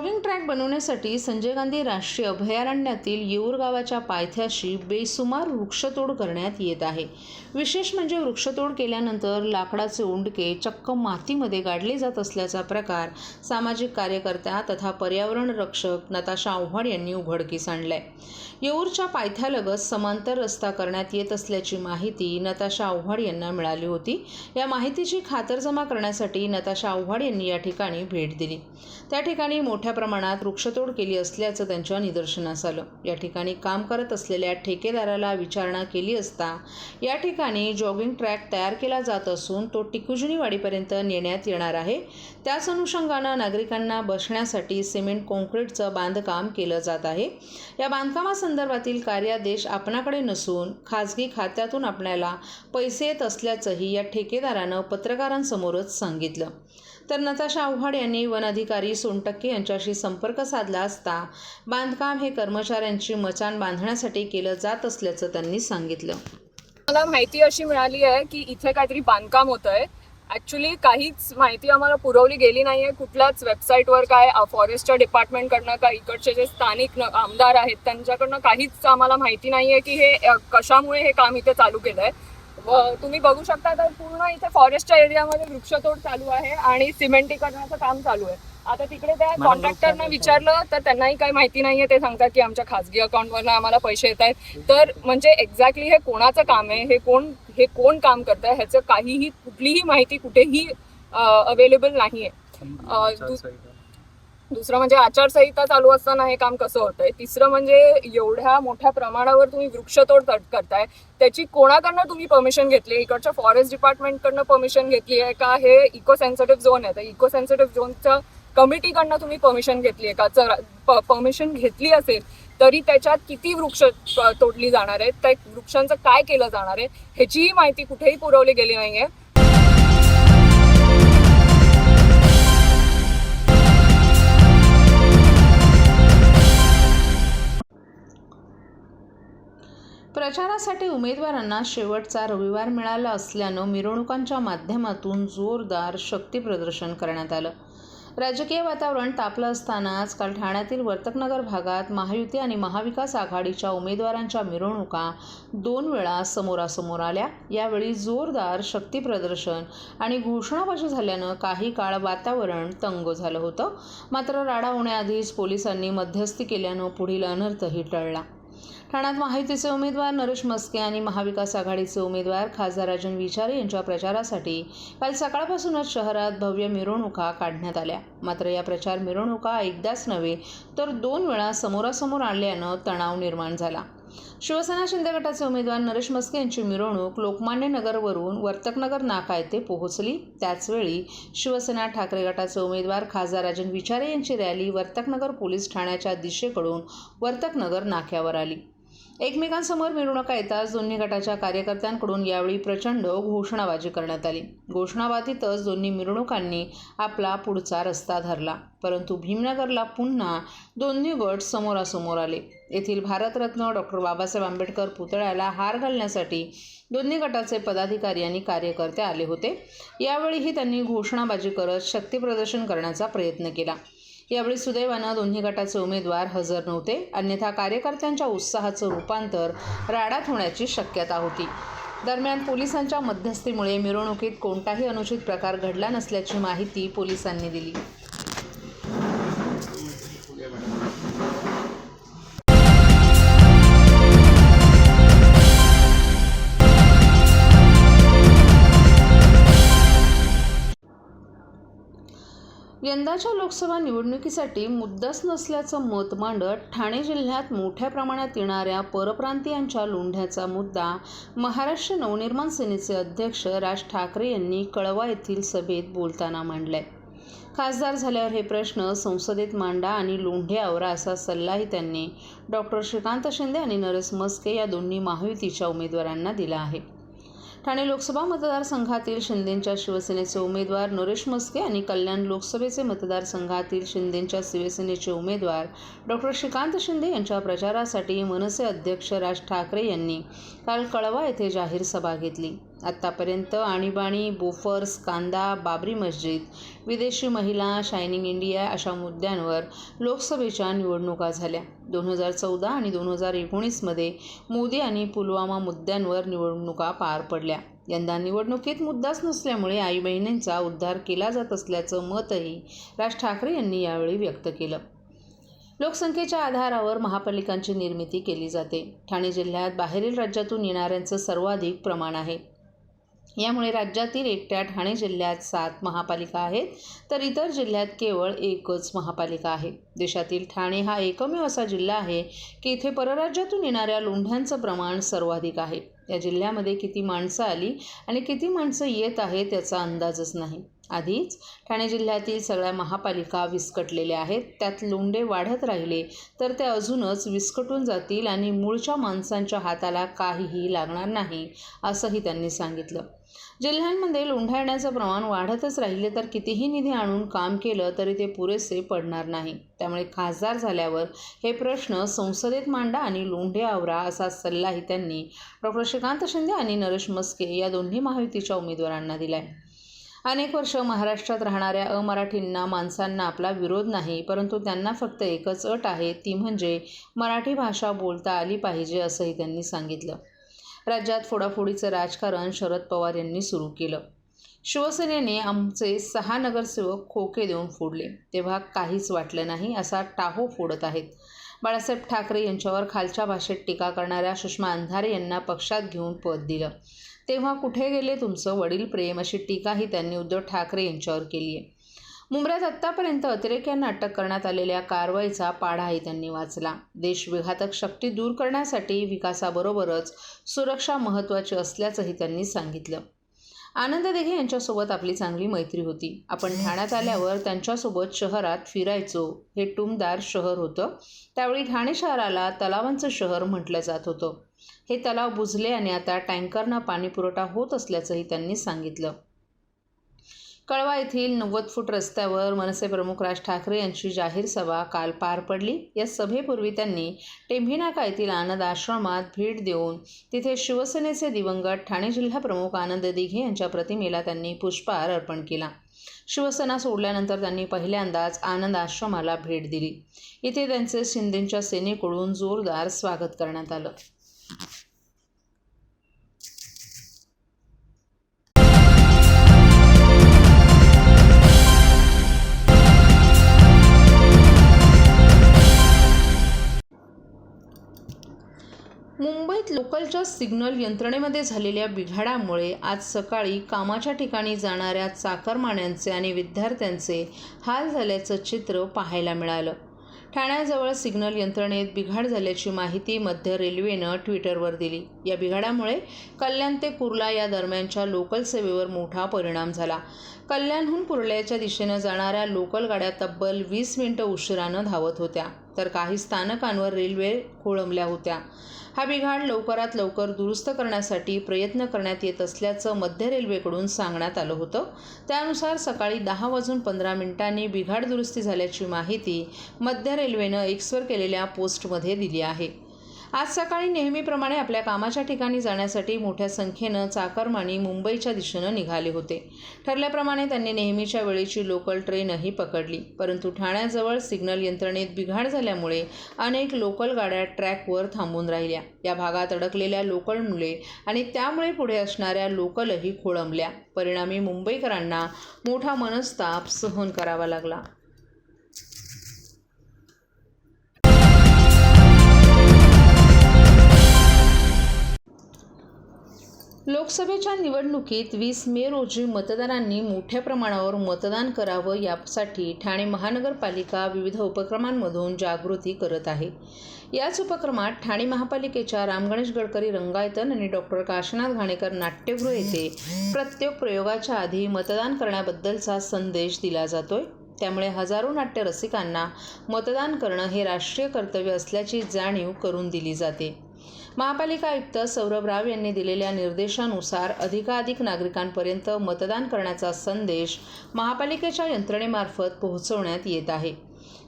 Jogging track बनवण्यासाठी संजय गांधी राष्ट्रीय अभयारण्यातील येऊर गावाच्या पायथ्याशी बेसुमार वृक्षतोड करण्यात येत आहे. विशेष म्हणजे वृक्षतोड केल्यानंतर लाकडाचे उंडके चक्क मातीमध्ये गाडले जात असल्याचा प्रकार सामाजिक कार्यकर्त्या तथा पर्यावरण रक्षक नताशा आव्हाड यांनी उघडकीस आणलाय. येऊरच्या पायथ्यालगत समांतर रस्ता करण्यात येत असल्याची माहिती नताशा आव्हाड यांना मिळाली होती. या माहितीची खातरजमा करण्यासाठी नताशा आव्हाड यांनी या ठिकाणी भेट दिली. त्या ठिकाणी मोठ्या प्रमाणात वृक्षतोड केली असल्याचं त्यांच्या निदर्शनास आलं. या ठिकाणी काम करत असलेल्या ठेकेदाराला विचारणा केली असता या ठिकाणी ठिकाणी जॉगिंग ट्रॅक तयार केला जात असून तो टिकुजनी वाडीपर्यंत नेण्यात येणार आहे. त्याच अनुषंगानं नागरिकांना बसण्यासाठी सिमेंट काँक्रीटचं बांधकाम केलं जात आहे. या बांधकामासंदर्भातील कार्यादेश आपणाकडे नसून खाजगी खात्यातून आपल्याला पैसे येत असल्याचंही या ठेकेदारानं पत्रकारांसमोरच सांगितलं. तर नताशा आव्हाड यांनी वन अधिकारी सोनटक्के यांच्याशी संपर्क साधला असता बांधकाम हे कर्मचाऱ्यांची मचान बांधण्यासाठी केलं जात असल्याचं त्यांनी सांगितलं. मला माहिती अशी मिळाली आहे की इथे काहीतरी बांधकाम होत आहे ऍक्च्युली काहीच माहिती आम्हाला पुरवली गेली नाहीये. कुठल्याच वेबसाईटवर काय फॉरेस्टच्या डिपार्टमेंटकडनं का इकडचे जे स्थानिक आमदार आहेत त्यांच्याकडनं काहीच आम्हाला माहिती नाहीये की हे कशामुळे हे काम इथे चालू केलं व तुम्ही बघू शकता तर पूर्ण इथे फॉरेस्टच्या एरियामध्ये वृक्षतोड चालू आहे आणि सिमेंटीकरणाचं काम चालू आहे. आता तिकडे त्या कॉन्ट्रॅक्टरना विचारलं तर त्यांनाही काही माहिती नाहीये. ते सांगतात की आमच्या खासगी अकाउंटवरनं आम्हाला पैसे येत आहेत. तर म्हणजे एक्झॅक्टली हे कोणाचं काम आहे? हे कोण हे कोण काम करत आहे ह्याचं काहीही कुठलीही माहिती कुठेही अवेलेबल नाहीये. दुसरं म्हणजे आचारसंहिता चालू असताना हे काम कसं होतंय? तिसरं म्हणजे एवढ्या मोठ्या प्रमाणावर तुम्ही वृक्षतोड कर- करताय. त्याची कोणाकडनं तुम्ही परमिशन घेतली? इकडच्या फॉरेस्ट डिपार्टमेंटकडनं परमिशन घेतली आहे का? हे इको सेन्सिटिव्ह झोन आहे. तर इको सेन्सिटिव्ह झोनच्या कमिटीकडनं तुम्ही परमिशन घेतली आहे का? परमिशन घेतली असेल तरी त्याच्यात किती वृक्ष तोडली जाणार आहेत? त्या वृक्षांचं काय केलं जाणार आहे? ह्याचीही माहिती कुठेही पुरवली गेली नाहीये. प्रचारासाठी उमेदवारांना शेवटचा रविवार मिळाला असल्यानं मिरवणुकांच्या माध्यमातून जोरदार शक्तीप्रदर्शन करण्यात आलं. राजकीय वातावरण तापलं असतानाच काल ठाण्यातील वर्तकनगर भागात महायुती आणि महाविकास आघाडीच्या उमेदवारांच्या मिरवणुका दोन वेळा समोरासमोर आल्या. यावेळी जोरदार शक्तीप्रदर्शन आणि घोषणाबाजी झाल्यानं काही काळ वातावरण तंग झालं होतं. मात्र राडा होण्याआधीच पोलिसांनी मध्यस्थी केल्यानं पुढील अनर्थही टळला. ठाण्यात महायुतीचे उमेदवार नरेश मस्के आणि महाविकास आघाडीचे उमेदवार खासदार राजन विचारे यांच्या प्रचारासाठी काल सकाळपासूनच शहरात भव्य मिरवणुका काढण्यात आल्या. मात्र या प्रचार मिरवणुका एकदाच नव्हे तर दोन वेळा समोरासमोर आणल्यानं तणाव निर्माण झाला. शिवसेना शिंदे गटाचे उमेदवार नरेश मस्के यांची मिरवणूक लोकमान्य नगरवरून वर्तकनगर नाका येथे पोहोचली. त्याचवेळी शिवसेना ठाकरे गटाचे उमेदवार खासदार राजन विचारे यांची रॅली वर्तकनगर पोलीस ठाण्याच्या दिशेकडून वर्तकनगर नाक्यावर आली. एकमेकांसमोर मिरवणुका येताच दोन्ही गटाच्या कार्यकर्त्यांकडून यावेळी प्रचंड घोषणाबाजी करण्यात आली. घोषणाबाजीतच दोन्ही मिरवणुकांनी आपला पुढचा रस्ता धरला. परंतु भीमनगरला पुन्हा दोन्ही गट समोरासमोर आले. येथील भारतरत्न डॉक्टर बाबासाहेब आंबेडकर पुतळ्याला हार घालण्यासाठी दोन्ही गटाचे पदाधिकारी आणि कार्यकर्ते आले होते. यावेळीही त्यांनी घोषणाबाजी करत शक्तीप्रदर्शन करण्याचा प्रयत्न केला. यावेळी सुदैवानं दोन्ही गटाचे उमेदवार हजर नव्हते. अन्यथा कार्यकर्त्यांच्या उत्साहाचं रूपांतर राडात होण्याची शक्यता होती. दरम्यान पोलिसांच्या मध्यस्थीमुळे मिरवणुकीत कोणताही अनुचित प्रकार घडला नसल्याची माहिती पोलिसांनी दिली. यंदाच्या लोकसभा निवडणुकीसाठी मुद्दाच नसल्याचं मत मांडत ठाणे जिल्ह्यात मोठ्या प्रमाणात येणाऱ्या परप्रांतीयांच्या लोंढ्याचा मुद्दा महाराष्ट्र नवनिर्माण सेनेचे अध्यक्ष राज ठाकरे यांनी कळवा येथील सभेत बोलताना मांडलाय. खासदार झाल्यावर हे प्रश्न संसदेत मांडा आणि लोंढे आवरा असा सल्लाही त्यांनी डॉक्टर श्रीकांत शिंदे आणि नरेश मस्के या दोन्ही महायुतीच्या उमेदवारांना दिला आहे. ठाणे लोकसभा मतदारसंघातील शिंदेंच्या शिवसेनेचे उमेदवार नरेश मस्के आणि कल्याण लोकसभेचे मतदारसंघातील शिंदेंच्या शिवसेनेचे उमेदवार डॉक्टर श्रीकांत शिंदे यांच्या प्रचारासाठी मनसे अध्यक्ष राज ठाकरे यांनी काल कळवा येथे जाहीर सभा घेतली. आत्तापर्यंत आणीबाणी बोफर्स कांदा बाबरी मस्जिद विदेशी महिला शायनिंग इंडिया अशा मुद्द्यांवर लोकसभेच्या निवडणुका झाल्या. दोन हजार चौदा आणि दोन हजार एकोणीसमध्ये मोदी आणि पुलवामा मुद्द्यांवर निवडणुका पार पडल्या. यंदा निवडणुकीत मुद्दाच नसल्यामुळे आई बहिणींचा उद्धार केला जात असल्याचं मतही राज ठाकरे यांनी यावेळी व्यक्त केलं. लोकसंख्येच्या आधारावर महापालिकांची निर्मिती केली जाते. ठाणे जिल्ह्यात बाहेरील राज्यातून येणाऱ्यांचं सर्वाधिक प्रमाण आहे. यामुळे राज्यातील एकट्या ठाणे जिल्ह्यात सात महापालिका आहेत तर इतर जिल्ह्यात केवळ एकच महापालिका आहे. देशातील ठाणे हा एकमेव असा जिल्हा आहे की इथे परराज्यातून येणाऱ्या लोंढ्यांचं प्रमाण सर्वाधिक आहे. या जिल्ह्यामध्ये किती माणसं आली आणि किती माणसं येत आहेत याचा अंदाजच नाही. आधीच ठाणे जिल्ह्यातील सगळ्या महापालिका विस्कटलेल्या आहेत. त्यात लोंढे वाढत राहिले तर ते अजूनच विस्कटून जातील आणि मूळच्या माणसांच्या हाताला काहीही लागणार नाही असंही त्यांनी सांगितलं. जिल्ह्यांमध्ये लोंढाळण्याचं प्रमाण वाढतच राहिले तर कितीही निधी आणून काम केलं तरी ते पुरेसे पडणार नाही. त्यामुळे खासदार झाल्यावर हे प्रश्न संसदेत मांडा आणि लोंढे आवरा असा सल्लाही त्यांनी डॉक्टर श्रीकांत शिंदे आणि नरेश मस्के या दोन्ही महायुतीच्या उमेदवारांना दिला आहे अनेक वर्ष महाराष्ट्रात राहणाऱ्या अमराठींना माणसांना आपला विरोध नाही परंतु त्यांना फक्त एकच अट आहे ती म्हणजे मराठी भाषा बोलता आली पाहिजे असंही त्यांनी सांगितलं. राज्यात फोडाफोडीचं राजकारण शरद पवार यांनी सुरू केलं. शिवसेनेने आमचे सहा नगरसेवक खोके देऊन फोडले. तेव्हा काहीच वाटलं नाही असा टाहो फोडत आहेत. बाळासाहेब ठाकरे यांच्यावर खालच्या भाषेत टीका करणाऱ्या सुषमा अंधारे यांना पक्षात घेऊन पद दिलं. तेव्हा कुठे गेले तुमचं वडील प्रेम? अशी टीकाही त्यांनी उद्धव ठाकरे यांच्यावर केली आहे. मुंबईत आत्तापर्यंत अतिरेक्यांना अटक करण्यात आलेल्या कारवाईचा पाढाही त्यांनी वाचला. देशविघातक शक्ती दूर करण्यासाठी विकासाबरोबरच सुरक्षा महत्त्वाची असल्याचंही त्यांनी सांगितलं. आनंद दिघे यांच्यासोबत आपली चांगली मैत्री होती. आपण ठाण्यात आल्यावर त्यांच्यासोबत शहरात फिरायचो. हे टुमदार शहर होतं. त्यावेळी ठाणे शहराला तलावांचं शहर म्हटलं जात होतं. हे तलाव बुजले आणि आता टँकरनं पाणीपुरवठा होत असल्याचंही त्यांनी सांगितलं. कळवा येथील नव्वद फूट रस्त्यावर मनसे प्रमुख राज ठाकरे यांची जाहीर सभा काल पार पडली. या सभेपूर्वी त्यांनी टेंभीनाका येथील आनंद आश्रमात भेट देऊन तिथे शिवसेनेचे दिवंगत ठाणे जिल्हाप्रमुख आनंद दिघे यांच्या प्रतिमेला त्यांनी पुष्पहार अर्पण केला. शिवसेना सोडल्यानंतर त्यांनी पहिल्यांदाच आनंद आश्रमाला भेट दिली. इथे त्यांचे शिंदेंच्या सेनेकडून जोरदार स्वागत करण्यात आलं. मुंबईत लोकलच्या सिग्नल यंत्रणेमध्ये झालेल्या बिघाडामुळे आज सकाळी कामाच्या ठिकाणी जाणाऱ्या चाकरमान्यांचे आणि विद्यार्थ्यांचे हाल झाल्याचं चित्र पाहायला मिळालं. ठाण्याजवळ सिग्नल यंत्रणेत बिघाड झाल्याची माहिती मध्य रेल्वेनं ट्विटरवर दिली. या बिघाडामुळे कल्याण ते कुर्ला या दरम्यानच्या लोकल सेवेवर मोठा परिणाम झाला. कल्याणहून कुर्ल्याच्या दिशेनं जाणाऱ्या लोकल गाड्या तब्बल वीस मिनिटं उशिरानं धावत होत्या. तर काही स्थानकांवर रेल्वे खोळंबल्या होत्या. हा बिघाड लवकरात लवकर दुरुस्त करण्यासाठी प्रयत्न करण्यात येत असल्याचं मध्य रेल्वेकडून सांगण्यात आलं होतं. त्यानुसार सकाळी दहा वाजून पंधरा मिनिटांनी बिघाड दुरुस्ती झाल्याची माहिती मध्य रेल्वेनं एक्सवर केलेल्या पोस्टमध्ये दिली आहे. आज सकाळी नेहमीप्रमाणे आपल्या कामाच्या ठिकाणी जाण्यासाठी मोठ्या संख्येनं चाकरमानी मुंबईच्या दिशेनं निघाले होते. ठरल्याप्रमाणे त्यांनी नेहमीच्या वेळेची लोकल ट्रेनही पकडली. परंतु ठाण्याजवळ सिग्नल यंत्रणेत बिघाड झाल्यामुळे अनेक लोकल गाड्या ट्रॅकवर थांबून राहिल्या. या भागात अडकलेल्या लोकल मुले आणि त्यामुळे पुढे असणाऱ्या लोकलही खोळंबल्या. परिणामी मुंबईकरांना मोठा मनस्ताप सहन करावा लागला. लोकसभेच्या निवडणुकीत वीस मे रोजी मतदारांनी मोठ्या प्रमाणावर मतदान करावं यासाठी ठाणे महानगरपालिका विविध उपक्रमांमधून जागृती करत आहे. याच उपक्रमात ठाणे महापालिकेच्या रामगणेश गडकरी रंगायतन आणि डॉक्टर काशीनाथ घाणेकर नाट्यगृह येथे प्रत्येक प्रयोगाच्या आधी मतदान करण्याबद्दलचा संदेश दिला जातोय. त्यामुळे हजारो नाट्य रसिकांना मतदान करणं हे राष्ट्रीय कर्तव्य असल्याची जाणीव करून दिली जाते. महापालिका आयुक्त सौरभ राव यांनी दिलेल्या निर्देशानुसार अधिकाधिक नागरिकांपर्यंत मतदान करण्याचा संदेश महापालिकेच्या यंत्रणेमार्फत पोहोचवण्यात येत आहे.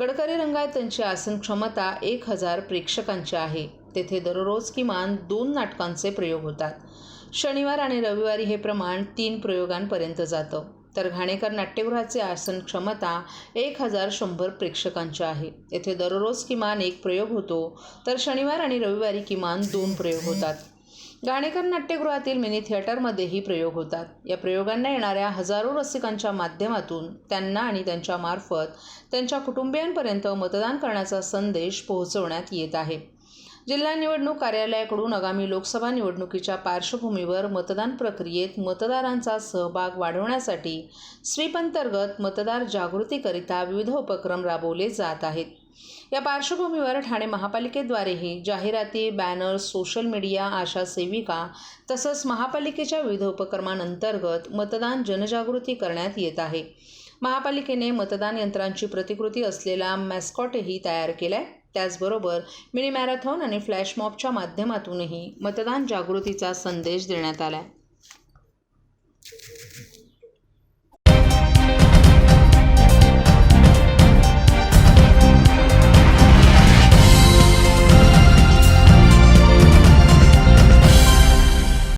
गडकरी रंगायतांची आसन क्षमता एक हजार प्रेक्षकांची आहे. तेथे दररोज किमान दोन नाटकांचे प्रयोग होतात. शनिवार आणि रविवारी हे प्रमाण तीन प्रयोगांपर्यंत जातं. तर घाणेकर नाट्यगृहाचे आसन क्षमता एक हजार शंभर प्रेक्षकांची आहे. येथे दररोज किमान एक प्रयोग होतो तर शनिवार आणि रविवारी किमान दोन प्रयोग होतात. घाणेकर नाट्यगृहातील मिनी थिएटरमध्येही प्रयोग होतात. या प्रयोगांना येणाऱ्या हजारो रसिकांच्या माध्यमातून त्यांना आणि त्यांच्या मार्फत त्यांच्या कुटुंबियांपर्यंत मतदान करण्याचा संदेश पोहोचवण्यात येत आहे. जिल्हा निवडणूक कार्यालयाकडून आगामी लोकसभा निवडणुकीच्या पार्श्वभूमीवर मतदान प्रक्रियेत मतदारांचा सहभाग वाढवण्यासाठी स्वीप अंतर्गत मतदार जागृतीकरिता विविध उपक्रम राबवले जात आहेत. या पार्श्वभूमीवर ठाणे महापालिकेद्वारेही जाहिराती बॅनर सोशल मीडिया आशा सेविका तसंच महापालिकेच्या विविध उपक्रमांअंतर्गत मतदान जनजागृती करण्यात येत आहे. महापालिकेने मतदान यंत्रांची प्रतिकृती असलेला मॅस्कॉटही तयार केला आहे त्याचबरोबर मिनी मॅरेथॉन आणि फ्लॅशमॉबच्या माध्यमातूनही मतदान जागृतीचा संदेश देण्यात आला आहे